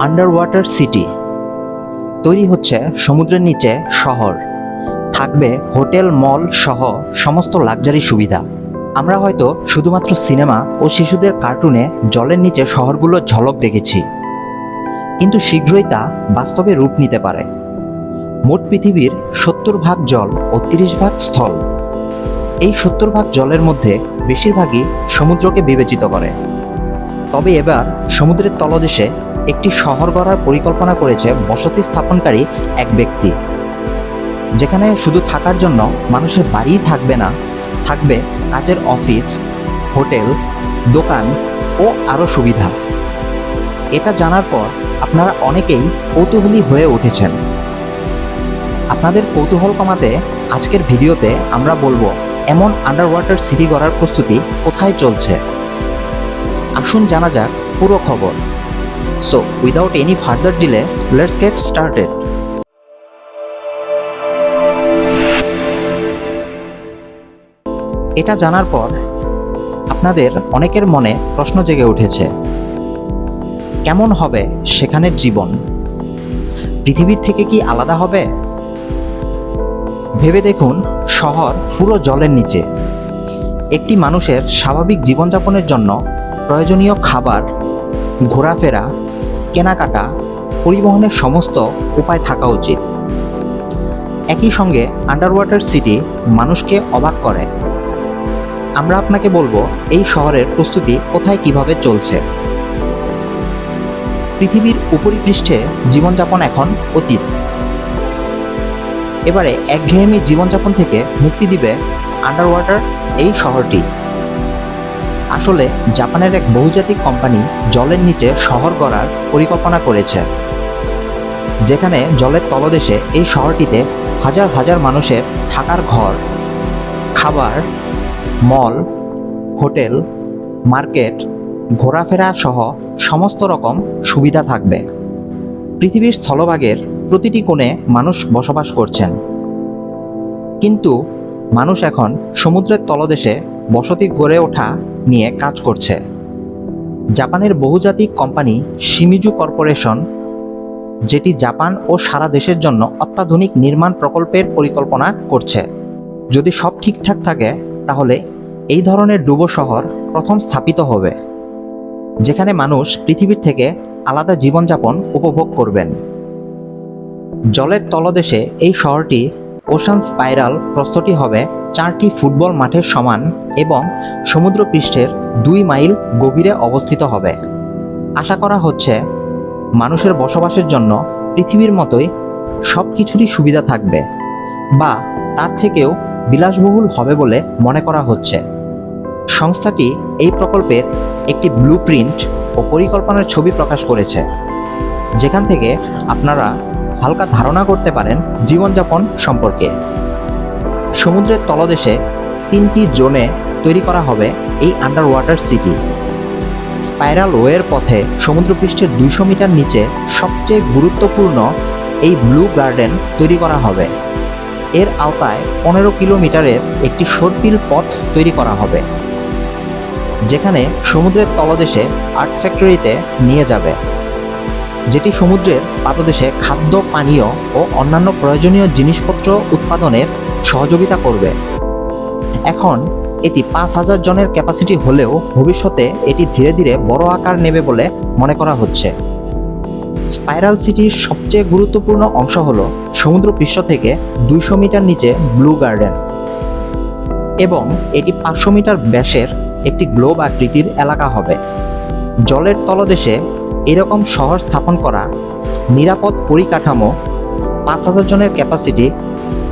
Under water city তৈরি হচ্ছে সমুদ্রের নিচে শহর। থাকবে হোটেল, মল সহ সমস্ত লাক্সারি সুবিধা। আমরা হয়তো শুধুমাত্র সিনেমা ও শিশুদের কার্টুনে জলের নিচে শহরগুলোর ঝলক দেখেছি। কিন্তু শীঘ্রই তা বাস্তবে রূপ নিতে পারে। মোট পৃথিবীর সত্তর ভাগ জল ও তিরিশ ভাগ স্থল। এই সত্তর ভাগ জলের মধ্যে বেশিরভাগই সমুদ্রকে বিবেচিত করে। তবে এবার সমুদ্রের তলদেশে একটি শহর গড়ার পরিকল্পনা করেছে বসতি স্থাপনকারী এক ব্যক্তি। যেখানে শুধু থাকার জন্য মানুষের বাড়িই থাকবে না, থাকবে কাজের অফিস, হোটেল, দোকান ও আরও সুবিধা। এটা জানার পর আপনারা অনেকেই কৌতূহলী হয়ে উঠেছেন। আপনাদের কৌতূহল কমাতে আজকের ভিডিওতে আমরা বলব, এমন আন্ডার ওয়াটার সিটি গড়ার প্রস্তুতি কোথায় চলছে? আসুন জানা যাক পুরো খবর। So without any further delay let's get started এটা জানার পর আপনাদের অনেকের মনে প্রশ্ন জেগে উঠেছে, কেমন হবে সেখানের জীবন? পৃথিবীর থেকে কি আলাদা হবে? ভেবে দেখুন, শহর পুরো জলের নিচে। একটি মানুষের স্বাভাবিক জীবনযাপনের জন্য প্রয়োজনীয় খাবার, ঘোরাফেরা কেনাকাটা, পরিবহনের সমস্ত উপায় থাকা উচিত। একই সঙ্গে আন্ডার ওয়াটার সিটি মানুষকে অবাক করে। আমরা আপনাকে বলব, এই শহরের প্রস্তুতি কোথায় কীভাবে চলছে? পৃথিবীর উপরিপৃষ্ঠে জীবনযাপন এখন অতীত। এবারে একঘেয়েমি জীবনযাপন থেকে মুক্তি দিবে আন্ডার ওয়াটার এই শহরটি। আসলে জাপানের এক বহুজাতিক কোম্পানি জলের নিচে শহর গড়ার পরিকল্পনা করেছে, যেখানে জলের তলদেশে এই শহরটিতে হাজার হাজার মানুষের থাকার ঘর, খাবার, মল, হোটেল, মার্কেট, ঘোরাফেরা সহ সমস্ত রকম সুবিধা থাকবে। পৃথিবীর স্থলভাগের প্রতিটি কোণে মানুষ বসবাস করছেন। কিন্তু মানুষ এখন সমুদ্রের তলদেশে বসতি গড়ে ওঠা নিয়ে কাজ করছে। জাপানের বহুজাতিক কোম্পানি সিমিজু কর্পোরেশন যেটি জাপান ও সারা দেশের জন্য অত্যাধুনিক নির্মাণ প্রকল্পের পরিকল্পনা করছে। যদি সব ঠিকঠাক থাকে, তাহলে এই ধরনের ডুবো শহর প্রথম স্থাপিত হবে, যেখানে মানুষ পৃথিবীর থেকে আলাদা জীবনযাপন উপভোগ করবেন। জলের তলদেশে এই শহরটি ওশান স্পাইরাল প্রস্তটি হবে চারটি ফুটবল মাঠের সমান এবং সমুদ্রপৃষ্ঠের দুই মাইল গভীরে অবস্থিত হবে। আশা করা হচ্ছে, মানুষের বসবাসের জন্য পৃথিবীর মতোই সব কিছুরই সুবিধা থাকবে বা তার থেকেও বিলাসবহুল হবে বলে মনে করা হচ্ছে। সংস্থাটি এই প্রকল্পের একটি ব্লু প্রিন্ট ও পরিকল্পনার ছবি প্রকাশ করেছে, যেখান থেকে আপনারা হালকা ধারণা করতে পারেন জীবনযাপন সম্পর্কে। সমুদ্রের তলদেশে তিনটি জোনে তৈরি করা হবে এই আন্ডার ওয়াটার সিটি স্পাইরাল ওয়ের পথে সমুদ্রপৃষ্ঠের দুইশো মিটার নিচে সবচেয়ে গুরুত্বপূর্ণ এই ব্লু গার্ডেন তৈরি করা হবে। এর আওতায় পনেরো কিলোমিটারের একটি সর্পিল পথ তৈরি করা হবে, যেখানে সমুদ্রের তলদেশে আর্ট ফ্যাক্টরিতে নিয়ে যাবে। যেটি সমুদ্রের পাতদেশে খাদ্য, পানীয় ও অন্যান্য প্রয়োজনীয় জিনিসপত্র উৎপাদনের সহযোগিতা করবে। এখন এটি পাঁচ হাজার জনের ক্যাপাসিটি হলেও ভবিষ্যতে এটি ধীরে ধীরে বড় আকার নেবে বলে মনে করা হচ্ছে। স্পাইরাল সিটির সবচেয়ে গুরুত্বপূর্ণ অংশ হল সমুদ্রপৃষ্ঠ থেকে দুইশো মিটার নিচে ব্লু গার্ডেন এবং এটি পাঁচশো মিটার ব্যাসের একটি গ্লোব আকৃতির এলাকা হবে। জলের তলদেশে এরকম শহর স্থাপন করা নিরাপদ পরিকাঠামো, পাঁচ হাজার জনের ক্যাপাসিটি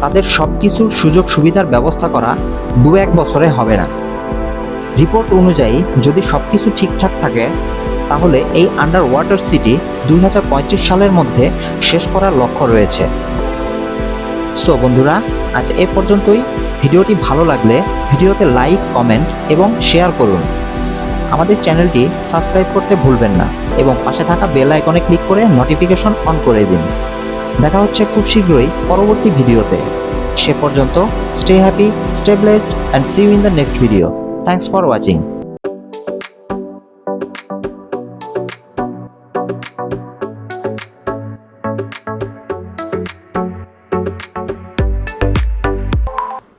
তাদের সব কিছুর সুযোগ সুবিধার ব্যবস্থা করা দু এক বছরে হবে না। রিপোর্ট অনুযায়ী যদি সব কিছু ঠিকঠাক থাকে, তাহলে এই আন্ডার ওয়াটার সিটি দু হাজার পঁয়ত্রিশ সালের মধ্যে শেষ করার লক্ষ্য রয়েছে। সো বন্ধুরা, আজ এ পর্যন্তই। ভিডিওটি ভালো লাগলে ভিডিওতে লাইক কমেন্ট এবং শেয়ার করুন। আমাদের চ্যানেলটি সাবস্ক্রাইব করতে ভুলবেন না। এবং পাশে থাকা বেল আইকনে ক্লিক করে নোটিফিকেশন অন করে দিন। দেখা হচ্ছে খুব শীঘ্রই পরবর্তী ভিডিওতে। সে পর্যন্ত stay happy stay blessed and see you in the next video thanks for watching